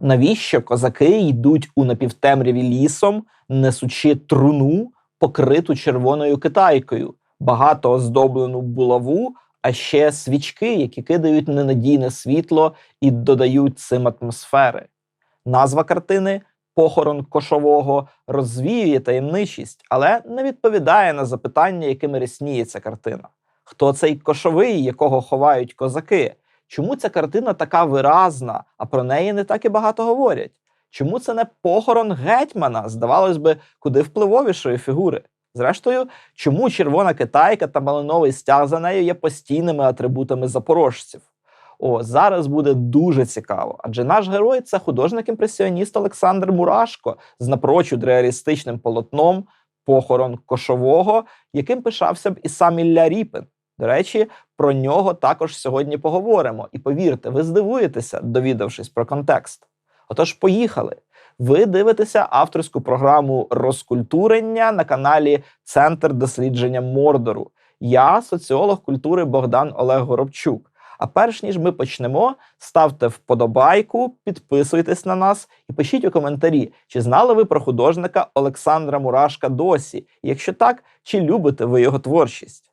Навіщо козаки йдуть у напівтемряві лісом, несучи труну, покриту червоною китайкою, багато оздоблену булаву, а ще свічки, які кидають ненадійне світло і додають цим атмосфери. Назва картини Похорон кошового розвіює таємничість, але не відповідає на запитання, якими рясніє ця картина. Хто цей кошовий, якого ховають козаки? Чому ця картина така виразна, а про неї не так і багато говорять? Чому це не похорон гетьмана, здавалось би, куди впливовішої фігури? Зрештою, чому червона китайка та малиновий стяг за нею є постійними атрибутами запорожців? О, зараз буде дуже цікаво, адже наш герой це художник-імпресіоніст Олександр Мурашко з напрочуд реалістичним полотном похорон кошового, яким пишався б і сам Ілля Ріпин. До речі, про нього також сьогодні поговоримо. І повірте, ви здивуєтеся, довідавшись про контекст. Отож, поїхали. Ви дивитеся авторську програму розкультурення на каналі Центр дослідження Мордору. Я соціолог культури Богдан Олег Горобчук. А перш ніж ми почнемо, ставте вподобайку, підписуйтесь на нас і пишіть у коментарі, чи знали ви про художника Олександра Мурашка досі? Якщо так, чи любите ви його творчість?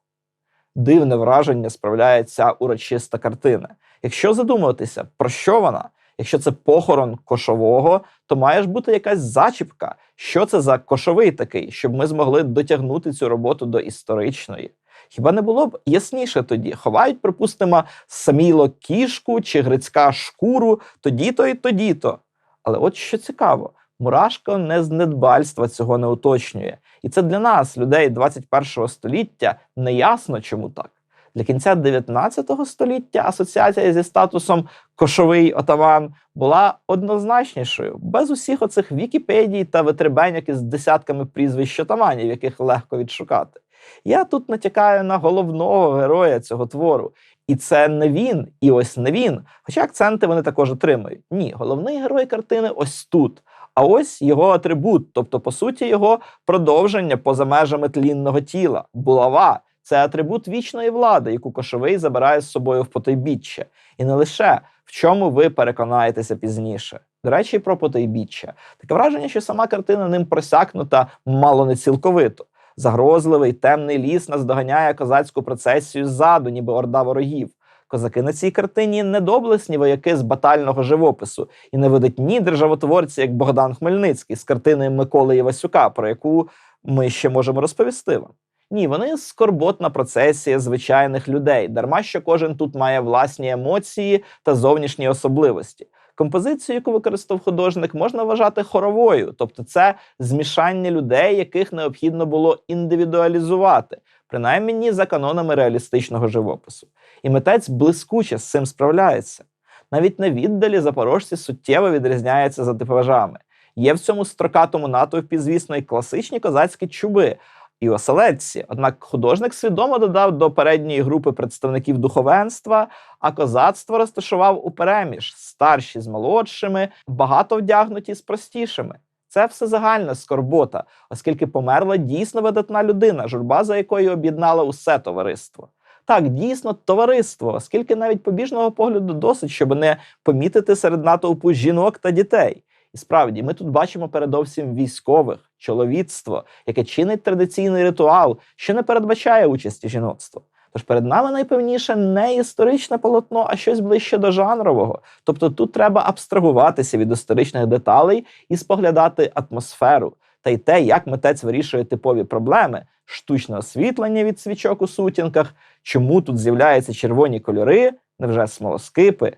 Дивне враження справляє ця урочиста картина. Якщо задумуватися, про що вона? Якщо це похорон кошового, то має ж бути якась зачіпка. Що це за кошовий такий, щоб ми змогли дотягнути цю роботу до історичної? Хіба не було б ясніше тоді? Ховають, припустимо, саміло кішку чи грицька шкуру, тоді-то і тоді-то. Але от що цікаво, Мурашко не з недбальства цього не уточнює. І це для нас, людей 21 століття, не ясно, чому так. Для кінця 19 століття асоціація зі статусом кошовий отаман була однозначнішою, без усіх оцих Вікіпедій та витребеньок із десятками прізвищ отаманів, яких легко відшукати. Я тут натякаю на головного героя цього твору. І це не він, і ось не він. Хоча акценти вони також отримують. Ні, головний герой картини ось тут. А ось його атрибут, тобто, по суті, його продовження поза межами тлінного тіла, булава. Це атрибут вічної влади, яку кошовий забирає з собою в потойбіччя. І не лише в чому ви переконаєтеся пізніше. До речі, про потойбіччя. Таке враження, що сама картина ним просякнута мало не цілковито. Загрозливий темний ліс наздоганяє козацьку процесію ззаду, ніби орда ворогів. Козаки на цій картині не доблесні вояки з батального живопису і не видатні державотворці, як Богдан Хмельницький з картини Миколи Івасюка, про яку ми ще можемо розповісти вам. Ні, вони скорботна процесія звичайних людей, дарма що кожен тут має власні емоції та зовнішні особливості. Композицію, яку використав художник, можна вважати хоровою, тобто це змішання людей, яких необхідно було індивідуалізувати, принаймні за канонами реалістичного живопису. І митець блискуче з цим справляється. Навіть на віддалі запорожці суттєво відрізняються за типажами. Є в цьому строкатому натовпі, звісно, і класичні козацькі чуби, і оселедці. Однак художник свідомо додав до передньої групи представників духовенства, а козацтво розташував у переміж старші з молодшими, багато вдягнуті з простішими. Це все загальна скорбота, оскільки померла дійсно видатна людина, журба за якою об'єднала усе товариство. Так, дійсно, товариство, оскільки навіть побіжного погляду досить, щоб не помітити серед натовпу жінок та дітей. І справді, ми тут бачимо передовсім військових, чоловіцтво, яке чинить традиційний ритуал, що не передбачає участі жіноцтва. Тож перед нами найпевніше не історичне полотно, а щось ближче до жанрового. Тобто тут треба абстрагуватися від історичних деталей і споглядати атмосферу та й те, як митець вирішує типові проблеми, штучне освітлення від свічок у сутінках, чому тут з'являються червоні кольори, невже смолоскипи.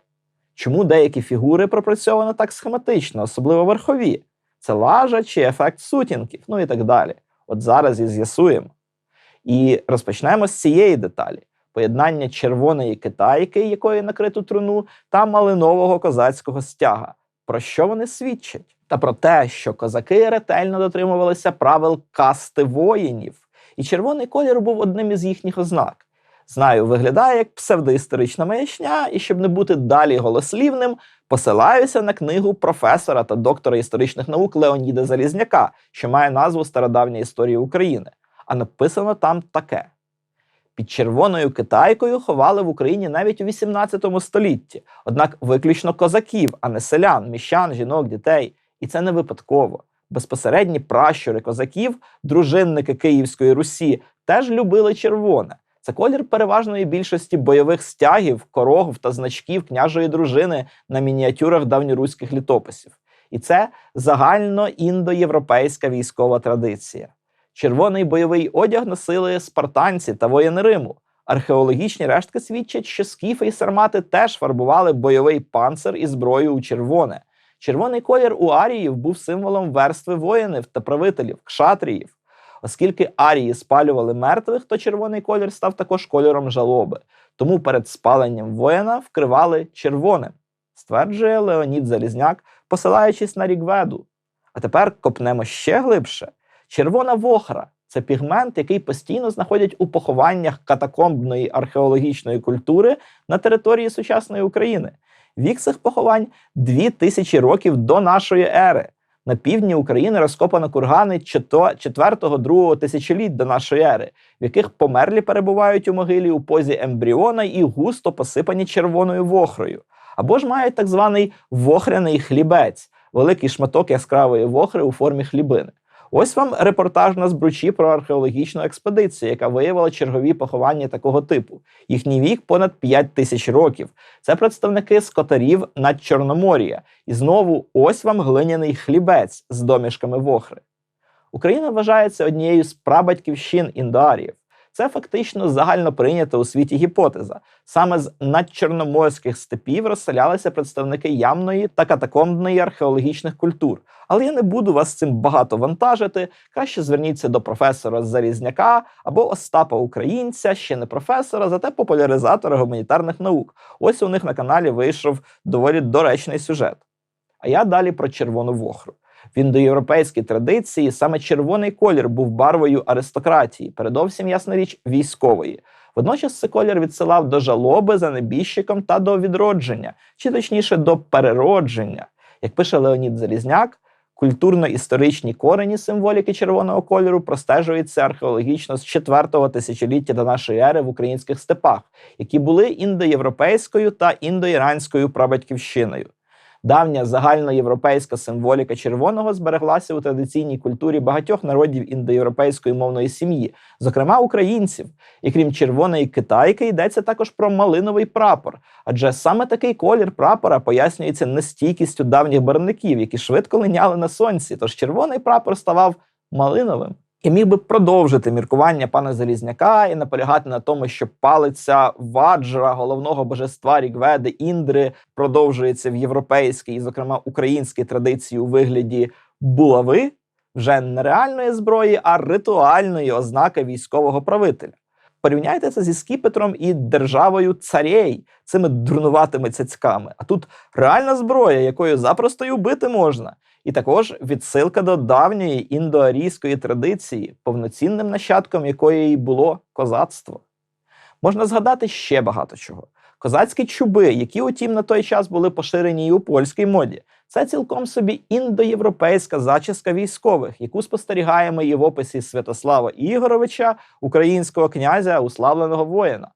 Чому деякі фігури пропрацьовано так схематично, особливо верхові? Це лажа чи ефект сутінків, ну і так далі. От зараз і з'ясуємо. І розпочнемо з цієї деталі: поєднання червоної китайки, якої накриту труну, та малинового козацького стяга. Про що вони свідчать? Та про те, що козаки ретельно дотримувалися правил касти воїнів, і червоний колір був одним із їхніх ознак. Знаю, виглядає як псевдоісторична маячня, і щоб не бути далі голослівним, посилаюся на книгу професора та доктора історичних наук Леоніда Залізняка, що має назву Стародавня історія України. А написано там таке: Під червоною китайкою ховали в Україні навіть у 18 столітті, однак виключно козаків, а не селян, міщан, жінок, дітей. І це не випадково. Безпосередні пращури козаків, дружинники Київської Русі, теж любили червоне. Це колір переважної більшості бойових стягів, корогв та значків княжої дружини на мініатюрах давньоруських літописів. І це загально індоєвропейська військова традиція. Червоний бойовий одяг носили спартанці та воїни Риму. Археологічні рештки свідчать, що скіфи і сармати теж фарбували бойовий панцир і зброю у червоне. Червоний колір у аріїв був символом верстви воїнів та правителів, кшатріїв. Оскільки арії спалювали мертвих, то червоний колір став також кольором жалоби. Тому перед спаленням воїна вкривали червоним, стверджує Леонід Залізняк, посилаючись на Рігведу. А тепер копнемо ще глибше. Червона вохра це пігмент, який постійно знаходять у похованнях катакомбної археологічної культури на території сучасної України. Вік цих поховань 2000 років до нашої ери. На півдні України розкопано кургани 4-2 тисячоліть до нашої ери, в яких померлі перебувають у могилі у позі ембріона і густо посипані червоною вохрою. Або ж мають так званий вохряний хлібець, великий шматок яскравої вохри у формі хлібини. Ось вам репортаж на збручі про археологічну експедицію, яка виявила чергові поховання такого типу. Їхній вік понад 5 тисяч років. Це представники скотарів над Чорномор'я. І знову ось вам глиняний хлібець з домішками вохри. Україна вважається однією з прабатьківщин індоаріїв. Це фактично загально прийнята у світі гіпотеза. Саме з надчорноморських степів розселялися представники ямної та катакомбної археологічних культур. Але я не буду вас цим багато вантажити. Краще зверніться до професора Залізняка або Остапа Українця, ще не професора, зате популяризатора гуманітарних наук. Ось у них на каналі вийшов доволі доречний сюжет. А я далі про червону вохру. В індоєвропейській традиції саме червоний колір був барвою аристократії, передовсім ясна річ військової. Водночас цей колір відсилав до жалоби за небіжчиком та до відродження, чи точніше до переродження. Як пише Леонід Залізняк, культурно-історичні корені символіки червоного кольору простежуються археологічно з 4-го тисячоліття до нашої ери в українських степах, які були індоєвропейською та індоіранською прабатьківщиною. Давня загальноєвропейська символіка червоного збереглася у традиційній культурі багатьох народів індоєвропейської мовної сім'ї, зокрема українців. І крім червоної китайки, йдеться також про малиновий прапор, адже саме такий колір прапора пояснюється нестійкістю давніх барвників, які швидко линяли на сонці. Тож червоний прапор ставав малиновим. І міг би продовжити міркування пана Залізняка і наполягати на тому, що палиця ваджра, головного божества Рігведи Індри, продовжується в європейській, і, зокрема, українській традиції у вигляді булави, вже не реальної зброї, а ритуальної ознаки військового правителя. Порівняйте це зі скіпетром і державою царей, цими дурнуватими цяцьками. А тут реальна зброя, якою запросто й убити можна. І також відсилка до давньої індоарійської традиції, повноцінним нащадком якої й було козацтво. Можна згадати ще багато чого. Козацькі чуби, які, утім, на той час були поширені і у польській моді, це цілком собі індоєвропейська зачіска військових, яку спостерігаємо і в описі Святослава Ігоровича, українського князя, уславленого воїна.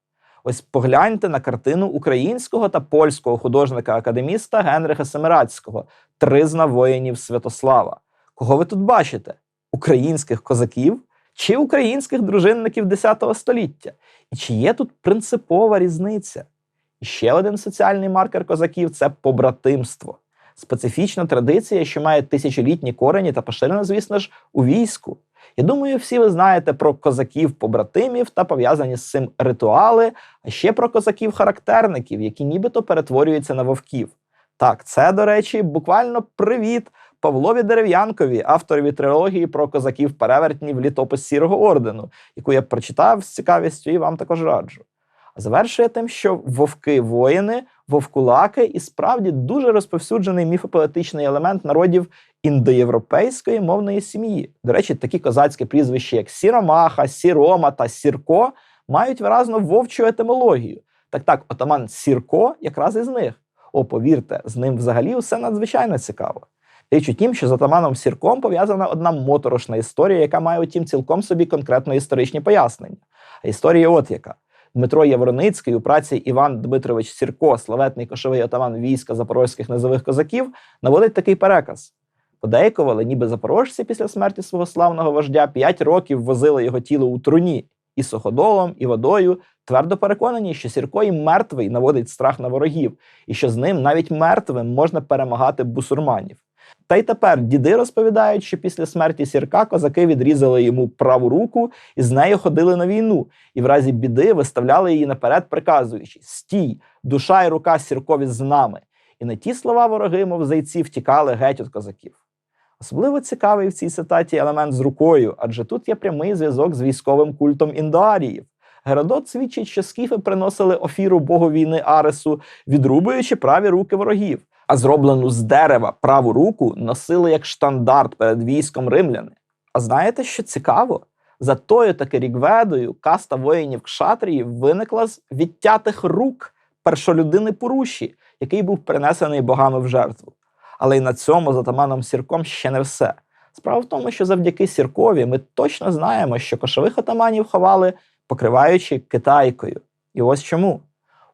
Ось погляньте на картину українського та польського художника-академіста Генриха Семирадського Тризна воїнів Святослава. Кого ви тут бачите? Українських козаків чи українських дружинників X століття? І чи є тут принципова різниця? І ще один соціальний маркер козаків це побратимство. Специфічна традиція, що має тисячолітні корені та поширена, звісно ж, у війську. Я думаю, всі ви знаєте про козаків-побратимів та пов'язані з цим ритуали, а ще про козаків-характерників, які нібито перетворюються на вовків. Так, це, до речі, буквально привіт Павлові Дерев'янкові, авторові трилогії про козаків-перевертнів літопис Сірого ордену, яку я прочитав з цікавістю і вам також раджу. А завершує тим, що вовки-воїни, вовкулаки і справді дуже розповсюджений міфопоетичний елемент народів індоєвропейської мовної сім'ї. До речі, такі козацькі прізвища, як Сіромаха, Сірома та Сірко, мають виразно вовчу етимологію. Так так, отаман Сірко якраз із них. О, повірте, з ним взагалі все надзвичайно цікаво. Річ у тім, що з отаманом Сірком пов'язана одна моторошна історія, яка має утім цілком собі конкретно історичні пояснення. А історія от яка. Дмитро Євроницький у праці Іван Дмитрович Сірко, славетний кошовий отаман війська запорозьких низових козаків, наводить такий переказ. Подейкували, ніби запорожці після смерті свого славного вождя п'ять років возили його тіло у труні і суходолом, і водою, твердо переконані, що Сірко і мертвий наводить страх на ворогів, і що з ним навіть мертвим можна перемагати бусурманів. Та й тепер діди розповідають, що після смерті Сірка козаки відрізали йому праву руку і з нею ходили на війну, і в разі біди виставляли її наперед, приказуючи: Стій, душа і рука Сіркові з нами. І на ті слова вороги, мов зайці, втікали геть від козаків. Особливо цікавий в цій цитаті елемент з рукою, адже тут є прямий зв'язок з військовим культом індоаріїв. Геродот свідчить, що скіфи приносили офіру богу війни Аресу, відрубуючи праві руки ворогів, а зроблену з дерева праву руку носили як штандарт перед військом римляни. А знаєте, що цікаво? За тою таки рігведою каста воїнів кшатріїв виникла з відтятих рук першолюдини Пуруші, який був принесений богами в жертву. Але й на цьому з атаманом Сірком ще не все. Справа в тому, що завдяки Сіркові ми точно знаємо, що кошових атаманів ховали, покриваючи китайкою. І ось чому.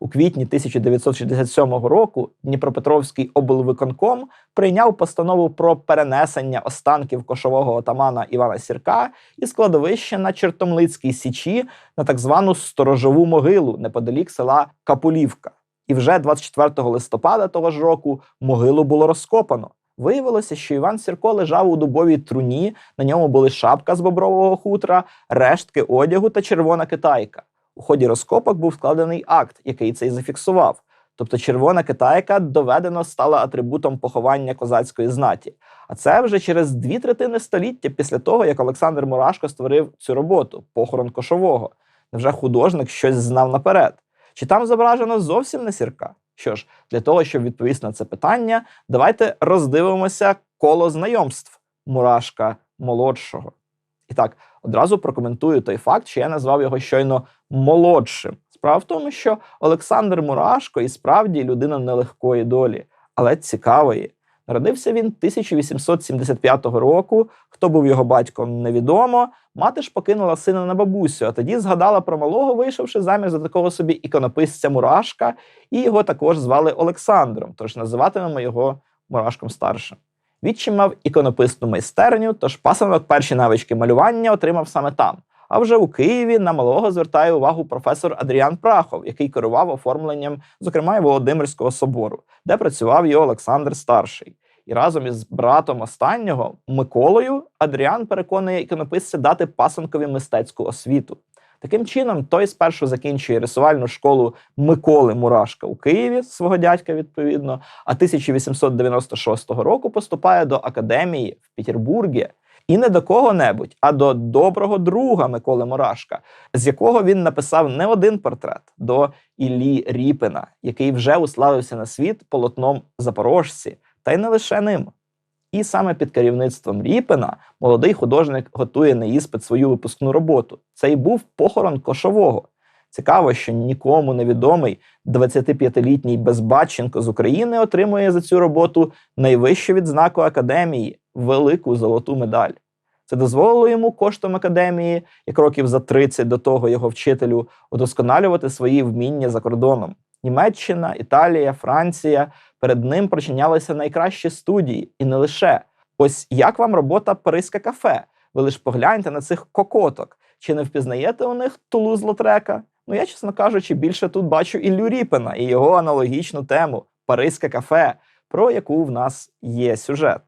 У квітні 1967 року Дніпропетровський облвиконком прийняв постанову про перенесення останків кошового отамана Івана Сірка із кладовища на Чертомлицькій Січі на так звану сторожову могилу неподалік села Капулівка. І вже 24 листопада того ж року могилу було розкопано. Виявилося, що Іван Сірко лежав у дубовій труні, на ньому були шапка з бобрового хутра, рештки одягу та червона китайка. У ході розкопок був складений акт, який це й зафіксував. Тобто червона китайка доведено стала атрибутом поховання козацької знаті. А це вже через дві третини століття після того, як Олександр Мурашко створив цю роботу похорон кошового. Невже художник щось знав наперед? Чи там зображено зовсім не сірка? Що ж, для того, щоб відповісти на це питання, давайте роздивимося коло знайомств Мурашка молодшого. І так, одразу прокоментую той факт, що я назвав його щойно молодшим. Справа в тому, що Олександр Мурашко і справді людина нелегкої долі, але цікавої. Народився він 1875 року. Хто був його батьком, невідомо. Мати ж покинула сина на бабусю, а тоді згадала про малого, вийшовши заміж за такого собі іконописця Мурашка, і його також звали Олександром, тож називатимемо його Мурашком старшим. Відчим мав іконописну майстерню, тож пасанок перші навички малювання отримав саме там. А вже у Києві на малого звертає увагу професор Адріан Прахов, який керував оформленням, зокрема Володимирського собору, де працював і Олександр Старший. І разом із братом останнього Миколою Адріан переконує іконописця дати пасанкові мистецьку освіту. Таким чином, той спершу закінчує рисувальну школу Миколи Мурашка у Києві, свого дядька, відповідно, а 1896 року поступає до академії в Петербургі. І не до кого-небудь, а до доброго друга Миколи Мурашка, з якого він написав не один портрет до Іллі Ріпина, який вже уславився на світ полотном запорожці, та й не лише ним. І саме під керівництвом Ріпина молодий художник готує на іспит свою випускну роботу. Це й був похорон кошового. Цікаво, що нікому невідомий 25-літній Безбатченко з України отримує за цю роботу найвищу відзнаку академії велику золоту медаль. Це дозволило йому коштом академії, як років за 30 до того його вчителю, удосконалювати свої вміння за кордоном. Німеччина, Італія, Франція перед ним прочинялися найкращі студії, і не лише. Ось як вам робота Паризьке кафе? Ви лише погляньте на цих кокоток. Чи не впізнаєте у них Тулуз Лотрека? Ну я, чесно кажучи, більше тут бачу Іллю Ріпина і його аналогічну тему Паризьке кафе, про яку в нас є сюжет.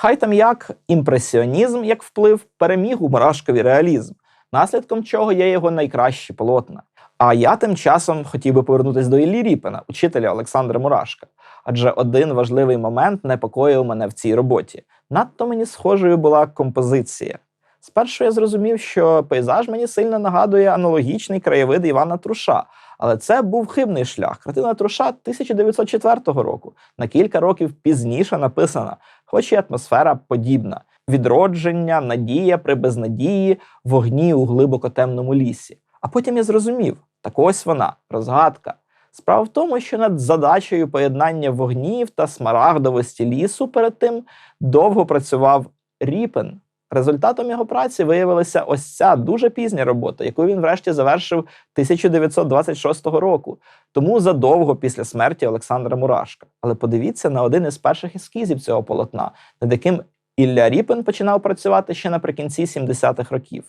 Хай там як імпресіонізм, як вплив, переміг у Мурашкові реалізм, наслідком чого є його найкращі полотна. А я тим часом хотів би повернутися до Іллі Ріпина, учителя Олександра Мурашка. Адже один важливий момент непокоїв мене в цій роботі. Надто мені схожою була композиція. Спершу я зрозумів, що пейзаж мені сильно нагадує аналогічний краєвид Івана Труша, але це був хибний шлях. Картина Труша 1904 року, на кілька років пізніше написана, хоч і атмосфера подібна: відродження, надія при безнадії, вогні у глибоко темному лісі. А потім я зрозумів, так ось вона, розгадка. Справа в тому, що над задачею поєднання вогнів та смарагдовості лісу перед тим довго працював Ріпен. Результатом його праці виявилася ось ця дуже пізня робота, яку він врешті завершив 1926 року, тому задовго після смерті Олександра Мурашка. Але подивіться на один із перших ескізів цього полотна, над яким Ілля Ріпин починав працювати ще наприкінці 70-х років.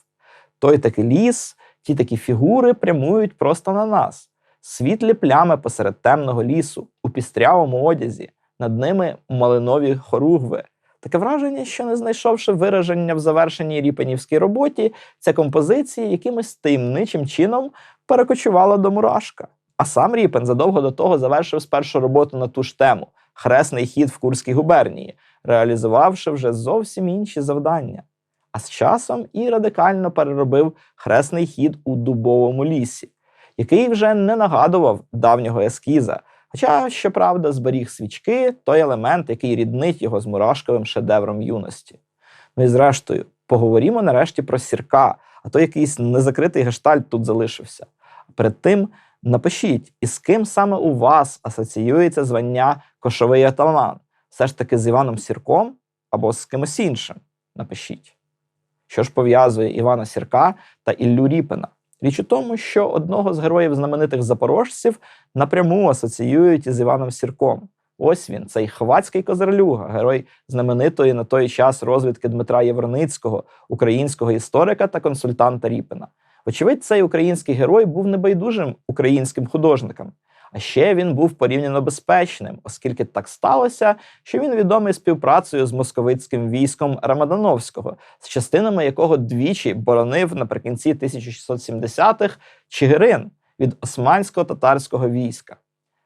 Той такий ліс, ті такі фігури прямують просто на нас. Світлі плями посеред темного лісу, у пістрявому одязі, над ними малинові хоругви. Таке враження, що не знайшовши вираження в завершеній ріпенівській роботі, ця композиція якимось таємничим чином перекочувала до мурашка. А сам Ріпен задовго до того завершив спершу роботу на ту ж тему хресний хід в Курській губернії, реалізувавши вже зовсім інші завдання. А з часом і радикально переробив хресний хід у дубовому лісі, який вже не нагадував давнього ескіза, Хоча, щоправда, зберіг свічки той елемент, який ріднить його з мурашковим шедевром юності. Ну і зрештою, поговоримо нарешті про сірка, а то якийсь незакритий гештальт тут залишився. Перед тим напишіть, із ким саме у вас асоціюється звання кошовий атаман? Все ж таки з Іваном Сірком або з кимось іншим. Напишіть. Що ж пов'язує Івана Сірка та Іллю Ріпина? Річ у тому, що одного з героїв знаменитих запорожців напряму асоціюють із Іваном Сірком. Ось він, цей хвацький козарлюга, герой знаменитої на той час розвідки Дмитра Євроницького, українського історика та консультанта Ріпина. Очевидь, цей український герой був небайдужим українським художником. А ще він був порівняно безпечним, оскільки так сталося, що він відомий співпрацею з московицьким військом Рамадановського, з частинами якого двічі боронив наприкінці 1670-х Чигирин від османського татарського війська.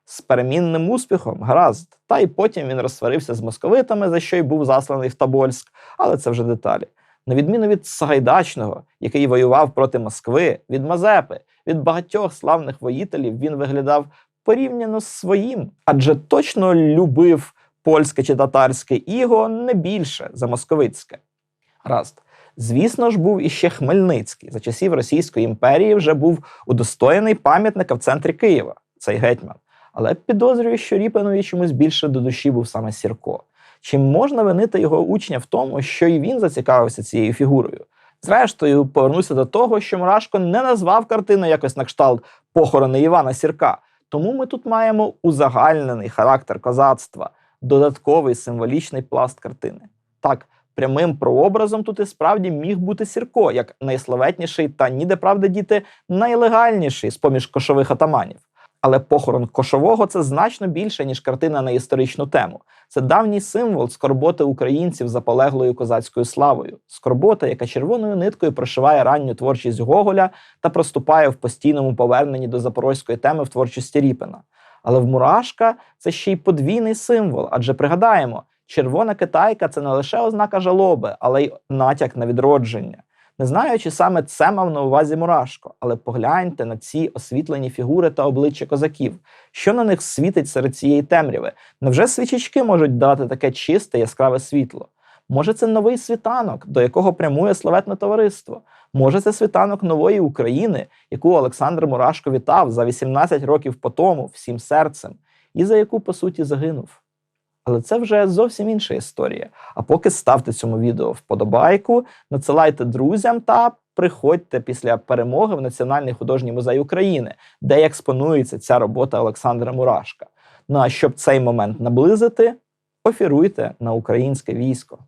З перемінним успіхом, гаразд, та й потім він розсварився з московитами, за що й був засланий в Тобольськ, але це вже деталі. На відміну від Сагайдачного, який воював проти Москви, від Мазепи, від багатьох славних воїтелів він виглядав порівняно з своїм, адже точно любив польське чи татарське іго не більше за московицьке. Раст. Звісно ж, був іще Хмельницький. За часів Російської імперії вже був удостоєний пам'ятника в центрі Києва, цей гетьман. Але підозрюю, що Ріпинові чомусь більше до душі був саме Сірко. Чи можна винити його учня в тому, що і він зацікавився цією фігурою? Зрештою, повернуся до того, що Мурашко не назвав картину якось на кшталт похорони Івана Сірка. Тому ми тут маємо узагальнений характер козацтва, додатковий символічний пласт картини. Так, прямим прообразом тут і справді міг бути Сірко, як найславетніший та ніде правда діти найлегальніший з поміж кошових атаманів. Але похорон кошового це значно більше, ніж картина на історичну тему. Це давній символ скорботи українців за полеглою козацькою славою, скорбота, яка червоною ниткою прошиває ранню творчість Гоголя та проступає в постійному поверненні до запорозької теми в творчості Ріпина. Але в Мурашка це ще й подвійний символ, адже пригадаємо, червона китайка це не лише ознака жалоби, але й натяк на відродження. Не знаю, чи саме це мав на увазі Мурашко, але погляньте на ці освітлені фігури та обличчя козаків, що на них світить серед цієї темряви. Невже свічечки можуть дати таке чисте яскраве світло? Може, це новий світанок, до якого прямує славетне товариство? Може, це світанок нової України, яку Олександр Мурашко вітав за 18 років по тому, всім серцем, і за яку, по суті, загинув. Але це вже зовсім інша історія. А поки ставте цьому відео вподобайку, надсилайте друзям та приходьте після перемоги в Національний художній музей України, де експонується ця робота Олександра Мурашка. Ну а щоб цей момент наблизити, офіруйте на українське військо.